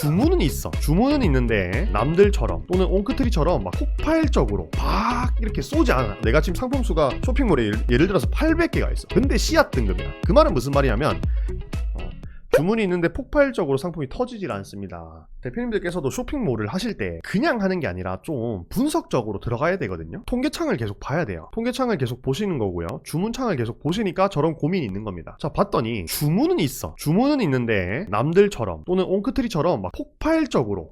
주문은 있어. 주문은 있는데 남들처럼 또는 옹크트리처럼 막 폭발적으로 막 이렇게 쏘지 않아. 내가 지금 상품 수가 쇼핑몰에 예를, 예를 들어서 800개가 있어. 근데 씨앗 등급이야. 그 말은 무슨 말이냐면 어, 주문이 있는데 폭발적으로 상품이 터지질 않습니다. 대표님들께서도 쇼핑몰을 하실 때 그냥 하는 게 아니라 좀 분석적으로 들어가야 되거든요. 통계창을 계속 봐야 돼요. 통계창을 계속 보시는 거고요. 주문창을 계속 보시니까 저런 고민이 있는 겁니다. 자, 봤더니 주문은 있어. 주문은 있는데 남들처럼 또는 옹크트리처럼 막 폭발적으로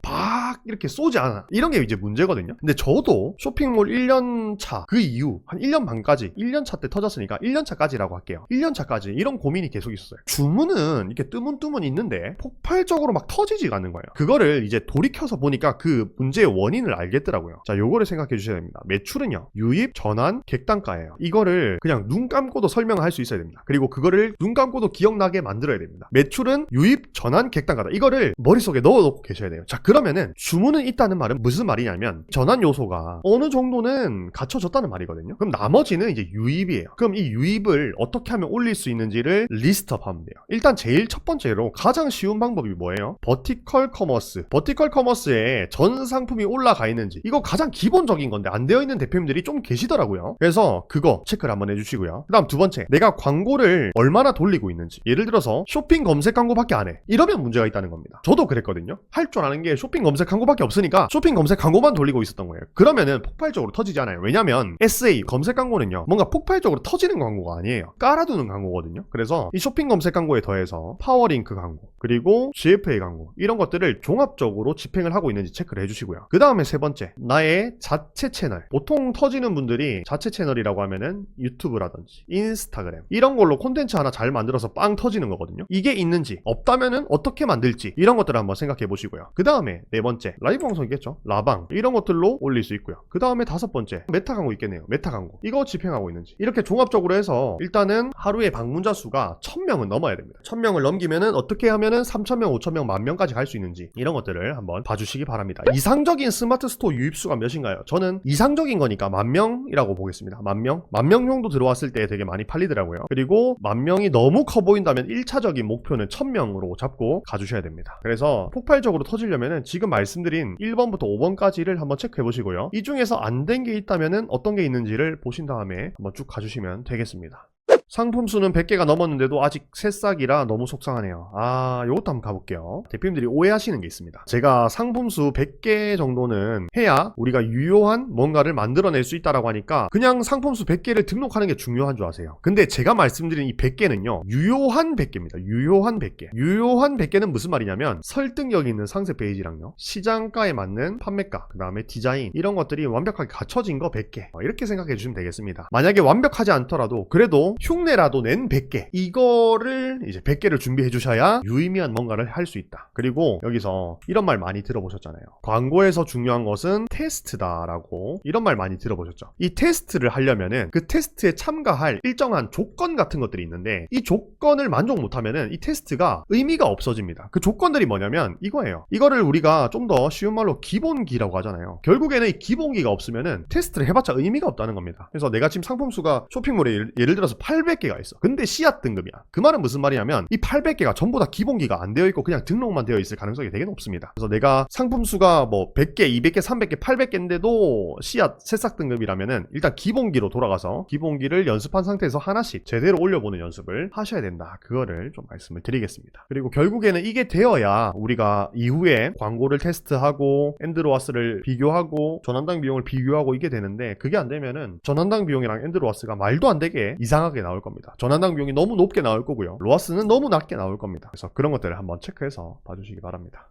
막 이렇게 쏘지 않아. 이런 게 이제 문제거든요. 근데 저도 쇼핑몰 1년 차 그 이후 한 1년 반까지 1년 차 때 터졌으니까 1년 차까지라고 할게요. 1년 차까지 이런 고민이 계속 있었어요. 주문은 이렇게 뜨문뜨문 있는데 폭발적으로 막 터지지가 않는 거예요. 그거를 이제 돌이켜서 보니까 그 문제의 원인을 알겠더라고요. 자, 요거를 생각해 주셔야 됩니다. 매출은요. 유입, 전환, 객단가예요. 이거를 그냥 눈 감고도 설명을 할 수 있어야 됩니다. 그리고 그거를 눈 감고도 기억나게 만들어야 됩니다. 매출은 유입, 전환, 객단가다. 이거를 머릿속에 넣어 놓고 계셔야 돼요. 자, 그러면은 주 문은 있다는 말은 무슨 말이냐면 전환 요소가 어느 정도는 갖춰졌다는 말이거든요. 그럼 나머지는 이제 유입이에요. 그럼 이 유입을 어떻게 하면 올릴 수 있는지를 리스트업 하면 돼요. 일단 제일 첫 번째로 가장 쉬운 방법이 뭐예요? 버티컬 커머스. 버티컬 커머스에 전 상품이 올라가 있는지 이거 가장 기본적인 건데 안 되어 있는 대표님들이 좀 계시더라고요. 그래서 그거 체크를 한번 해주시고요. 그다음 두 번째, 내가 광고를 얼마나 돌리고 있는지. 예를 들어서 쇼핑 검색 광고밖에 안 해. 이러면 문제가 있다는 겁니다. 저도 그랬거든요. 할 줄 아는 게 쇼핑 검색 광고 밖에 없으니까 쇼핑 검색 광고만 돌리고 있었던 거예요. 그러면은 폭발적으로 터지지 않아요. 왜냐면 SA 검색 광고는요. 뭔가 폭발적으로 터지는 광고가 아니에요. 깔아두는 광고거든요. 그래서 이 쇼핑 검색 광고에 더해서 파워링크 광고 그리고 GFA 광고 이런 것들을 종합적으로 집행을 하고 있는지 체크를 해주시고요. 그 다음에 세 번째 나의 자체 채널 보통 터지는 분들이 자체 채널이라고 하면은 유튜브라든지 인스타그램 이런 걸로 콘텐츠 하나 잘 만들어서 빵 터지는 거거든요. 이게 있는지 없다면은 어떻게 만들지 이런 것들을 한번 생각해 보시고요. 그 다음에 네 번째 라이브 방송이겠죠. 라방 이런 것들로 올릴 수 있고요. 그 다음에 다섯 번째 메타 광고 있겠네요. 메타 광고 이거 집행하고 있는지 이렇게 종합적으로 해서 일단은 하루에 방문자 수가 1000명은 넘어야 됩니다. 1000명을 넘기면은 어떻게 하면은 3000명, 5000명, 만 명까지 갈 수 있는지 이런 것들을 한번 봐주시기 바랍니다. 이상적인 스마트 스토어 유입수가 몇인가요? 저는 이상적인 거니까 만 명이라고 보겠습니다. 만 명? 만명 정도 들어왔을 때 되게 많이 팔리더라고요. 그리고 만 명이 너무 커 보인다면 1차적인 목표는 1000명으로 잡고 가주셔야 됩니다. 그래서 폭발적으로 터지려면은 지금 말씀 드린 1번부터 5번까지를 한번 체크해 보시고요. 이 중에서 안 된 게 있다면은 어떤 게 있는지를 보신 다음에 한번 쭉 가주시면 되겠습니다. 상품 수는 100개가 넘었는데도 아직 새싹이라 너무 속상하네요. 아, 요것도 한번 가볼게요. 대표님들이 오해하시는 게 있습니다. 제가 상품 수 100개 정도는 해야 우리가 유효한 뭔가를 만들어낼 수 있다라고 하니까 그냥 상품 수 100개를 등록하는 게 중요한 줄 아세요. 근데 제가 말씀드린 이 100개는요, 유효한 100개입니다. 유효한 100개. 유효한 100개는 무슨 말이냐면 설득력 있는 상세 페이지랑요, 시장가에 맞는 판매가, 그 다음에 디자인, 이런 것들이 완벽하게 갖춰진 거 100개. 어, 이렇게 생각해 주시면 되겠습니다. 만약에 완벽하지 않더라도 그래도 흉 내라도 낸 100개. 이거를 이제 100개를 준비해 주셔야 유의미한 뭔가를 할 수 있다. 그리고 여기서 이런 말 많이 들어보셨잖아요. 광고에서 중요한 것은 테스트다라고 이런 말 많이 들어보셨죠. 이 테스트를 하려면은 그 테스트에 참가할 일정한 조건 같은 것들이 있는데 이 조건을 만족 못하면은 이 테스트가 의미가 없어집니다. 그 조건들이 뭐냐면 이거예요. 이거를 우리가 좀 더 쉬운 말로 기본기라고 하잖아요. 결국에는 이 기본기가 없으면은 테스트를 해봤자 의미가 없다는 겁니다. 그래서 내가 지금 상품 수가 쇼핑몰에 예를, 예를 들어서 800 개가 있어. 근데 씨앗 등급이야. 그 말은 무슨 말이냐면 이 800개가 전부 다 기본기가 안 되어 있고 그냥 등록만 되어 있을 가능성이 되게 높습니다. 그래서 내가 상품 수가 뭐 100개, 200개, 300개, 800개인데도 씨앗 새싹 등급이라면은 일단 기본기로 돌아가서 기본기를 연습한 상태에서 하나씩 제대로 올려보는 연습을 하셔야 된다. 그거를 좀 말씀을 드리겠습니다. 그리고 결국에는 이게 되어야 우리가 이후에 광고를 테스트하고 엔드로와스를 비교하고 전환당 비용을 비교하고 이게 되는데 그게 안 되면은 전환당 비용이랑 엔드로와스가 말도 안 되게 이상하게 나올 겁니다. 전환당 비용이 너무 높게 나올 거고요. 로아스는 너무 낮게 나올 겁니다. 그래서 그런 것들을 한번 체크해서 봐주시기 바랍니다.